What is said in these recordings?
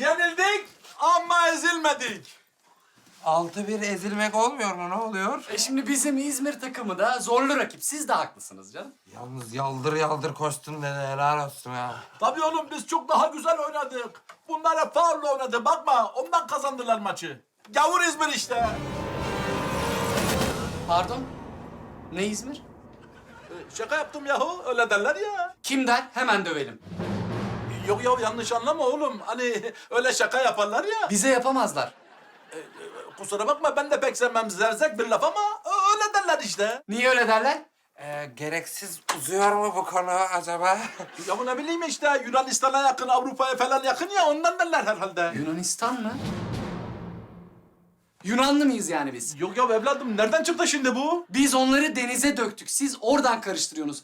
Yenildik ama ezilmedik. Altı bir ezilmek olmuyor mu? Ne oluyor? E şimdi bizim İzmir takımı da zorlu rakip. Siz de haklısınız canım. Yalnız yaldır yaldır koştun dede. Helal olsun ha. Tabii oğlum biz çok daha güzel oynadık. Bunlar hep faulle oynadı. Bakma ondan kazandılar maçı. Gavur İzmir işte. Pardon? Ne İzmir? Ee, Şaka yaptım yahu öyle derler ya. Kim der? Hemen dövelim. Yok ya yanlış anlama oğlum. Hani öyle şaka yaparlar ya. Bize yapamazlar. Kusura bakma ben de pek sevmem zerzek bir laf ama öyle derler işte. Niye öyle derler? Ee, gereksiz uzuyor mu bu konu acaba? Ya bu ne bileyim işte Yunanistan'a yakın, Avrupa'ya falan yakın ya ondan derler herhalde. Yunanistan mı? Yunanlı mıyız yani biz? Yok ya evladım nereden çıktı şimdi bu? Biz onları denize döktük. Siz oradan karıştırıyorsunuz.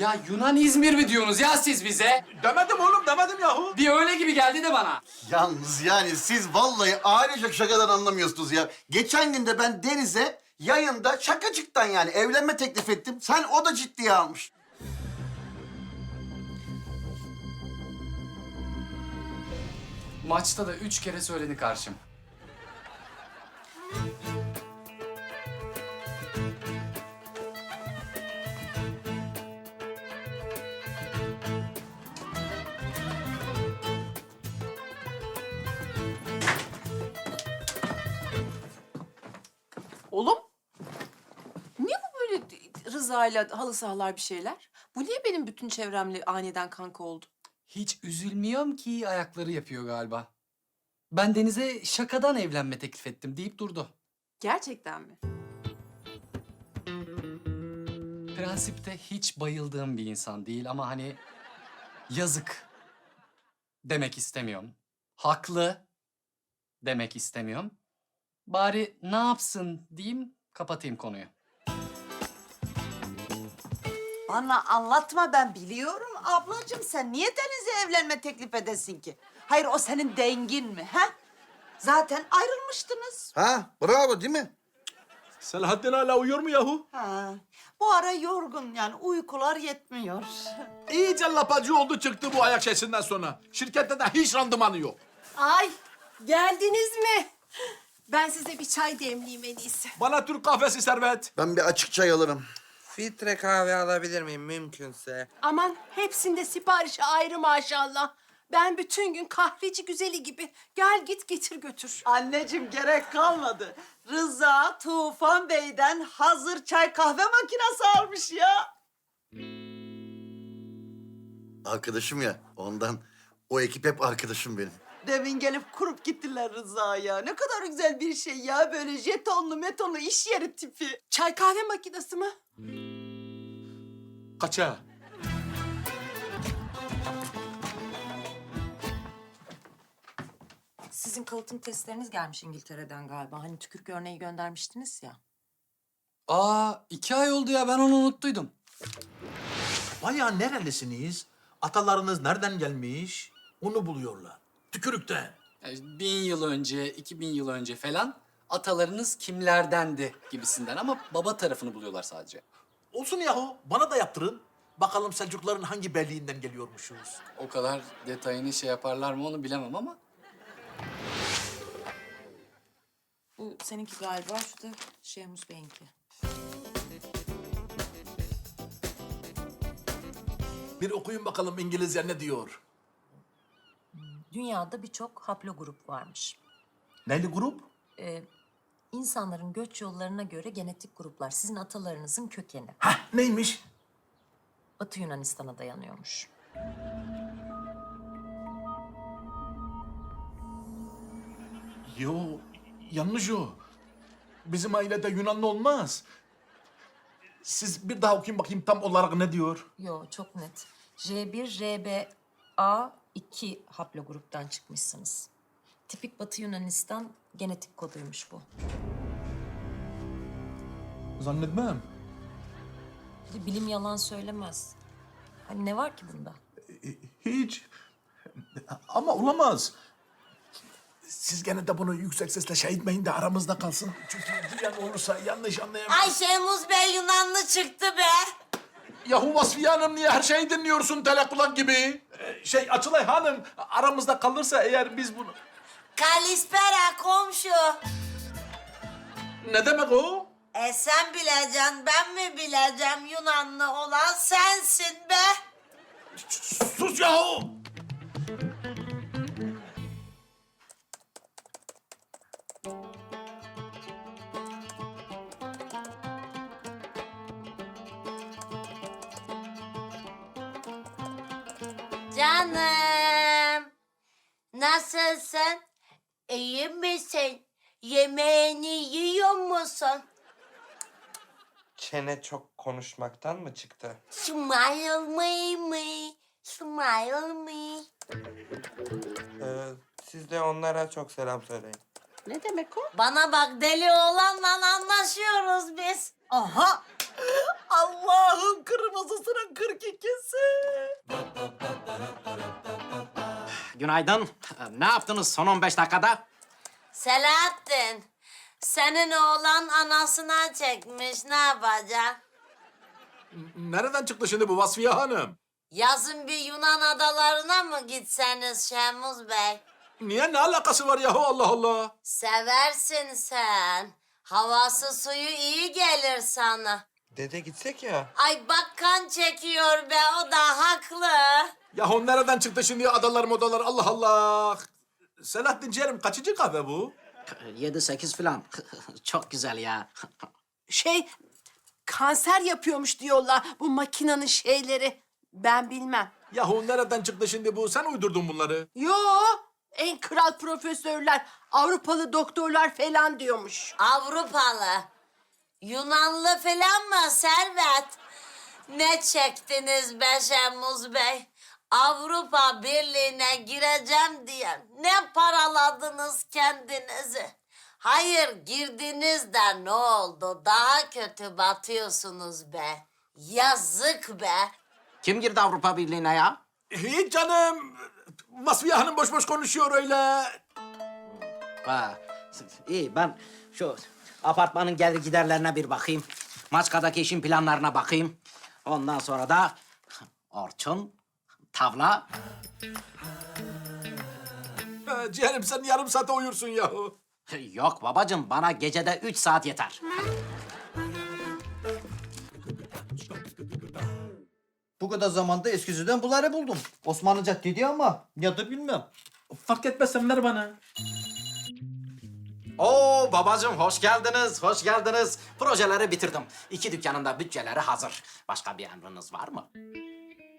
Ya Yunan İzmir mi diyorsunuz ya siz bize? Demedim oğlum demedim yahu. Bir öyle gibi geldi de bana. Yalnız yani siz vallahi ailecek şakadan anlamıyorsunuz ya. Geçen gün de ben Deniz'e yayında şakacıktan yani evlenme teklif ettim. Sen o da ciddiye almış. Maçta da üç kere söyledi karşım. Rıza'yla halı sahalar bir şeyler? Bu niye benim bütün çevremle aniden kanka oldu? Hiç üzülmüyorum ki ayakları yapıyor galiba. Ben Deniz'e şakadan evlenme teklif ettim deyip durdu. Gerçekten mi? Prensipte hiç bayıldığım bir insan değil ama hani yazık demek istemiyorum. Haklı demek istemiyorum. Bari ne yapsın diyeyim, kapatayım konuyu. Bana anlatma ben biliyorum ablacığım. Sen niye Deniz'e evlenme teklif edesin ki? Hayır o senin dengin mi ha? Zaten ayrılmıştınız. Ha bravo değil mi? Selahattin hala uyuyor mu yahu? Ha. Bu ara yorgun yani uykular yetmiyor. İyice lapacı oldu çıktı bu ayak sesinden sonra. Şirkette de hiç randımanı yok. Ay geldiniz mi? Ben size bir çay demleyeyim en iyisi. Bana Türk kahvesi servet. Ben bir açık çay alırım. Filtre kahve alabilir miyim mümkünse? Aman hepsinde siparişi ayrı maşallah. Ben bütün gün kahveci güzeli gibi gel git getir götür. Anneciğim gerek kalmadı. Rıza Tufan Bey'den hazır çay kahve makinesi almış ya. Arkadaşım ya ondan. O ekip hep arkadaşım benim. Demin gelip kurup gittiler Rıza'ya. Ne kadar güzel bir şey ya. Böyle jetonlu metonlu iş yeri tipi. Çay kahve makinesi mi? Kaça? Sizin kalıtım testleriniz gelmiş İngiltere'den galiba. Hani tükürük örneği göndermiştiniz ya. Aa, iki ay oldu ya ben onu unuttuydum. Bayağı nerelisiniz? Atalarınız nereden gelmiş? Onu buluyorlar. Tükürükten. Yani bin yıl önce, iki bin yıl önce falan atalarınız kimlerdendi gibisinden ama baba tarafını buluyorlar sadece. Olsun yahu bana da yaptırın. Bakalım Selçukların hangi belliğinden geliyormuşuz. O kadar detayını şey yaparlar mı onu bilemem ama Bu seninki galiba, şu da Şehmus Bey'inki. Bir okuyun bakalım İngilizce ne diyor. Dünyada birçok haplogrup varmış. Neyli grup? Ee, insanların göç yollarına göre genetik gruplar sizin atalarınızın kökeni. Hah neymiş? Batı Yunanistan'a dayanıyormuş. Yo yanlış o. Bizim ailede Yunanlı olmaz. Siz bir daha okuyun bakayım tam olarak ne diyor. Yo çok net. J1, RBA2 haplogruptan çıkmışsınız. Tipik Batı Yunanistan genetik koduymuş bu. Zannetmem. Bilim yalan söylemez. Hani ne var ki bunda? Hiç. Ama olamaz. Siz gene de bunu yüksek sesle şey etmeyin de aramızda kalsın. Çünkü duyan olursa yanlış anlayabilir. Ay Şehmuz Bey Yunanlı çıktı be. Yahu Vasfiye Hanım niye her şeyi dinliyorsun tele kulak gibi? Ee, Şey Açılay Hanım aramızda kalırsa eğer biz bunu... Kalispera komşu. Ne demek o? E sen bileceksin, ben mi bileceğim Yunanlı olan sensin be. Sus yahu! Canım. Nasılsın? İyi misin? Yemeğini yiyor musun? Çene çok konuşmaktan mı çıktı? Smile me me. Smile me. Ee, siz de onlara çok selam söyleyin. Ne demek o? Bana bak deli oğlanla anlaşıyoruz biz. Aha! Allah'ın kırmızısının 42'si. Günaydın. Ne yaptınız son 15 dakikada? Selahattin, senin oğlan anasına çekmiş. Ne yapacaksın? Nereden çıktı şimdi bu Vasfiye Hanım? Yazın bir Yunan adalarına mı gitseniz Şemuz Bey? Niye ne alakası var yahu Allah Allah? Seversin sen. Havası suyu iyi gelir sana. Dede gitsek ya. Ay bak kan çekiyor be o da haklı. Yahu nereden çıktı şimdi adalar modalar Allah Allah. Selahattin Ciğerim kaçıncı kahve bu? 7-8 falan. Çok güzel ya. Şey, kanser yapıyormuş diyorlar bu makinenin şeyleri. Ben bilmem. Yahu nereden çıktı şimdi bu? Sen uydurdun bunları. Yo, en kral profesörler, Avrupalı doktorlar falan diyormuş. Avrupalı. Yunanlı falan mı Servet? Ne çektiniz be Şemuz Bey? Avrupa Birliği'ne gireceğim diye ne paraladınız kendinizi? Hayır girdiniz de ne oldu? Daha kötü batıyorsunuz be. Yazık be. Kim girdi Avrupa Birliği'ne ya? Hiç canım. Vasfiye Hanım boş boş konuşuyor öyle. Ha, iyi ben şu apartmanın gelir giderlerine bir bakayım. Maçka'daki işin planlarına bakayım. Ondan sonra da Orçun, tavla. Ha, Ciğerim sen yarım saate uyursun yahu. Yok babacığım bana gecede 3 saat yeter. Bu kadar zamanda eskiziden bunları buldum. Osmanlıca dedi ama ya da bilmem. Fark etmezsen ver bana. Oo babacığım hoş geldiniz, hoş geldiniz. Projeleri bitirdim. İki dükkanın da bütçeleri hazır. Başka bir emriniz var mı?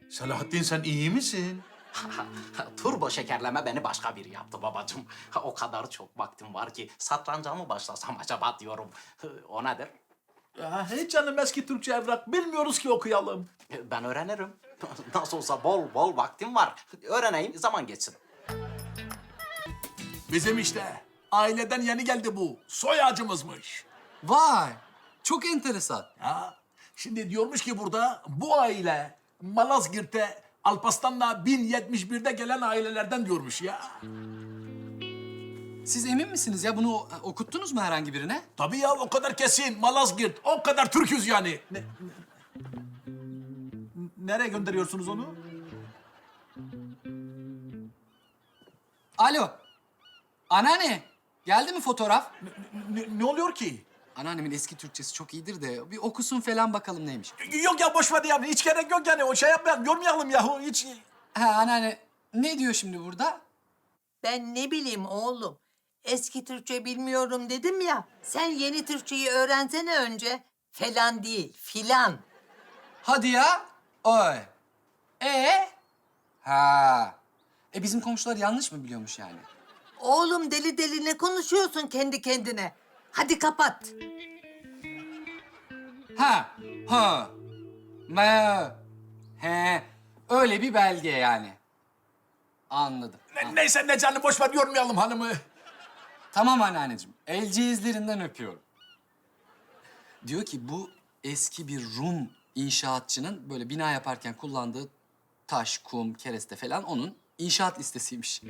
Selahattin sen iyi misin? Turbo şekerleme beni başka biri yaptı babacığım. O kadar çok vaktim var ki satranca mı başlasam acaba diyorum. O nedir? Ya, hiç canım eski Türkçe evrak bilmiyoruz ki okuyalım. Ben öğrenirim. Nasıl olsa bol bol vaktim var. Öğreneyim zaman geçsin. Bizim işte. Aileden yeni geldi bu. Soy ağacımızmış. Vay, çok enteresan. Ya, şimdi diyormuş ki burada bu aile Malazgirt'e Alparslan'la 1071'de gelen ailelerden diyormuş ya. Siz emin misiniz ya? Bunu okuttunuz mu herhangi birine? Tabii ya o kadar kesin. Malazgirt. O kadar Türküz yani. Ne- Nereye gönderiyorsunuz onu? Alo, anneanne. Geldi mi fotoğraf? Ne, ne oluyor ki? Anneannemin eski Türkçesi çok iyidir de bir okusun falan bakalım neymiş. Yok ya boş ver yani. Hiç gerek yok yani. O şey yapmayalım. Yormayalım yahu. Hiç... Ha anneanne ne diyor şimdi burada? Ben ne bileyim oğlum. Eski Türkçe bilmiyorum dedim ya. Sen yeni Türkçeyi öğrensene önce. Falan değil, filan. Hadi ya. Oy. E? Ha. E bizim komşular yanlış mı biliyormuş yani? Oğlum deli deli ne konuşuyorsun kendi kendine? Hadi kapat. Ha. Ha. Me. He. Öyle bir belge yani. Anladım. Ne- neyse ne canım boş ver yormayalım hanımı. Tamam anneanneciğim. El cihazlarından öpüyorum. Diyor ki bu eski bir Rum inşaatçının böyle bina yaparken kullandığı taş, kum, kereste falan onun inşaat listesiymiş.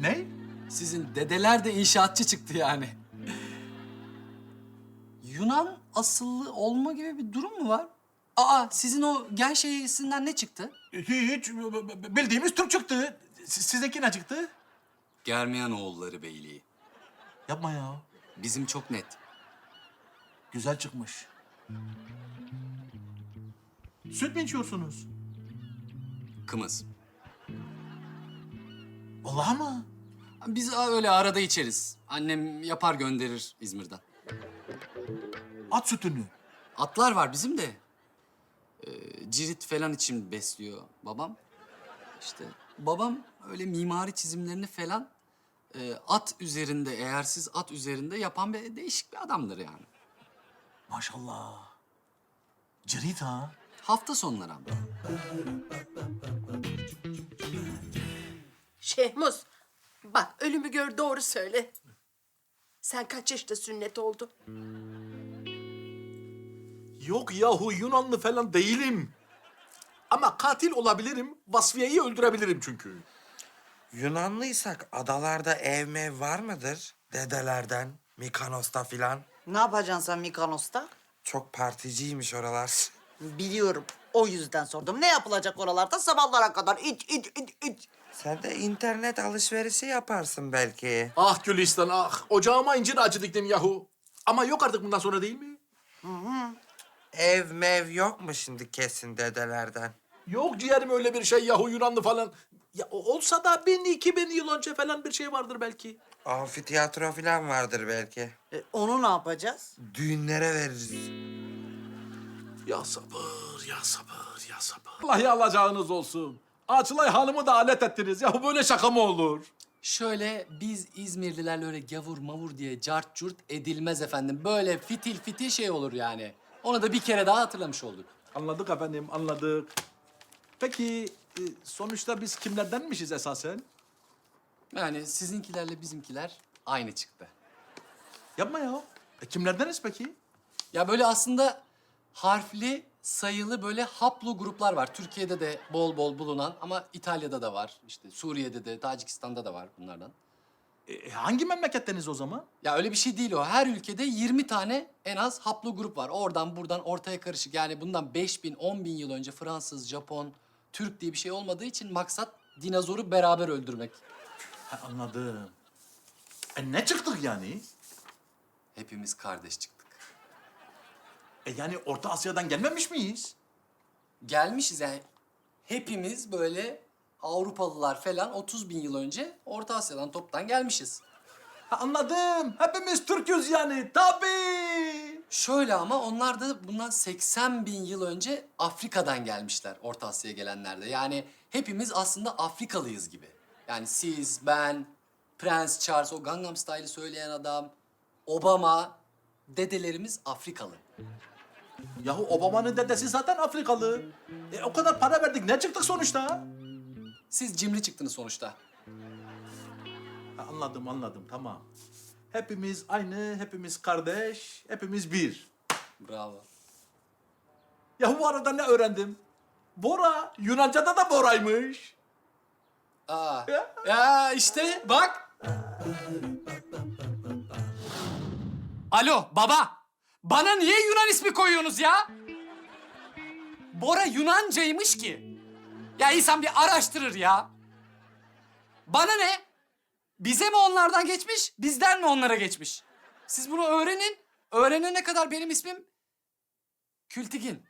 Ne? Sizin dedeler de inşaatçı çıktı yani. Yunan asıllı olma gibi bir durum mu var? Aa sizin o gen şeysinden ne çıktı? Hiç bildiğimiz Türk çıktı. Si- Sizinki ne çıktı? Germiyanoğulları Beyliği. Yapma ya. Bizim çok net. Güzel çıkmış. Süt mü içiyorsunuz? Kımız. Vallahi mı? Biz öyle arada içeriz. Annem yapar gönderir İzmir'den. At sütünü. Atlar var bizim de. Ee, cirit falan için besliyor babam. İşte babam öyle mimari çizimlerini falan e, at üzerinde, eğersiz at üzerinde yapan bir değişik bir adamdır yani. Maşallah. Cirit ha. Hafta sonları ama. Şehmuz, bak ölümü gör doğru söyle. Sen kaç yaşta sünnet oldu? Yok yahu Yunanlı falan değilim. Ama katil olabilirim. Vasfiye'yi öldürebilirim çünkü. Yunanlıysak adalarda ev mev var mıdır? Dedelerden, Mikanos'ta filan. Ne yapacaksın sen Mikanos'ta? Çok particiymiş oralar. Biliyorum. O yüzden sordum. Ne yapılacak oralarda sabahlara kadar? İç, iç, iç, iç. Sen de internet alışverişi yaparsın belki. Ah Gülistan ah. Ocağıma incir ağacı diktim yahu. Ama yok artık bundan sonra değil mi? Ev mev yok mu şimdi kesin dedelerden? Yok ciğerim öyle bir şey yahu Yunanlı falan. Ya o- olsa da bin iki bin yıl önce falan bir şey vardır belki. Amfiteyatro filan vardır belki. E, onu ne yapacağız? Düğünlere veririz. Ya sabır, ya sabır, ya sabır. Vallahi alacağınız olsun. Açılay Hanım'ı da alet ettiniz. Ya böyle şaka mı olur? Şöyle biz İzmirlilerle öyle gavur mavur diye cart curt edilmez efendim. Böyle fitil fitil şey olur yani. Onu da bir kere daha hatırlamış olduk. Anladık efendim, anladık. Peki e, sonuçta biz kimlerdenmişiz esasen? Yani sizinkilerle bizimkiler aynı çıktı. Yapma ya. E, kimlerdeniz peki? Ya böyle aslında harfli, sayılı böyle haplo gruplar var. Türkiye'de de bol bol bulunan ama İtalya'da da var. İşte Suriye'de de, Tacikistan'da da var bunlardan. E, hangi memleketteniz o zaman? Ya öyle bir şey değil o. Her ülkede 20 tane en az haplo grup var. Oradan buradan ortaya karışık. Yani bundan 5 bin, 10 bin yıl önce Fransız, Japon, Türk diye bir şey olmadığı için maksat dinozoru beraber öldürmek. Ha, anladım. E ne çıktık yani? Hepimiz kardeş çıktık. E yani Orta Asya'dan gelmemiş miyiz? Gelmişiz yani. Hepimiz böyle Avrupalılar falan 30 bin yıl önce Orta Asya'dan toptan gelmişiz. Ha, anladım. Hepimiz Türk'üz yani. Tabii. Şöyle ama onlar da bundan 80 bin yıl önce Afrika'dan gelmişler Orta Asya'ya gelenler de. Yani hepimiz aslında Afrikalıyız gibi. Yani siz, ben, Prens Charles, o Gangnam Style'ı söyleyen adam, Obama, dedelerimiz Afrikalı. Yahu Obama'nın dedesi zaten Afrikalı. E, o kadar para verdik. Ne çıktık sonuçta? Siz cimri çıktınız sonuçta. Ha, anladım, anladım. Tamam. Hepimiz aynı, hepimiz kardeş, hepimiz bir. Bravo. Ya bu arada ne öğrendim? Bora, Yunanca'da da Bora'ymış. Aa. Ya. Ya işte bak. Alo baba. Bana niye Yunan ismi koyuyorsunuz ya? Bora Yunancaymış ki. Ya insan bir araştırır ya. Bana ne? Bize mi onlardan geçmiş, bizden mi onlara geçmiş? Siz bunu öğrenin. Öğrenene kadar benim ismim Kültigin.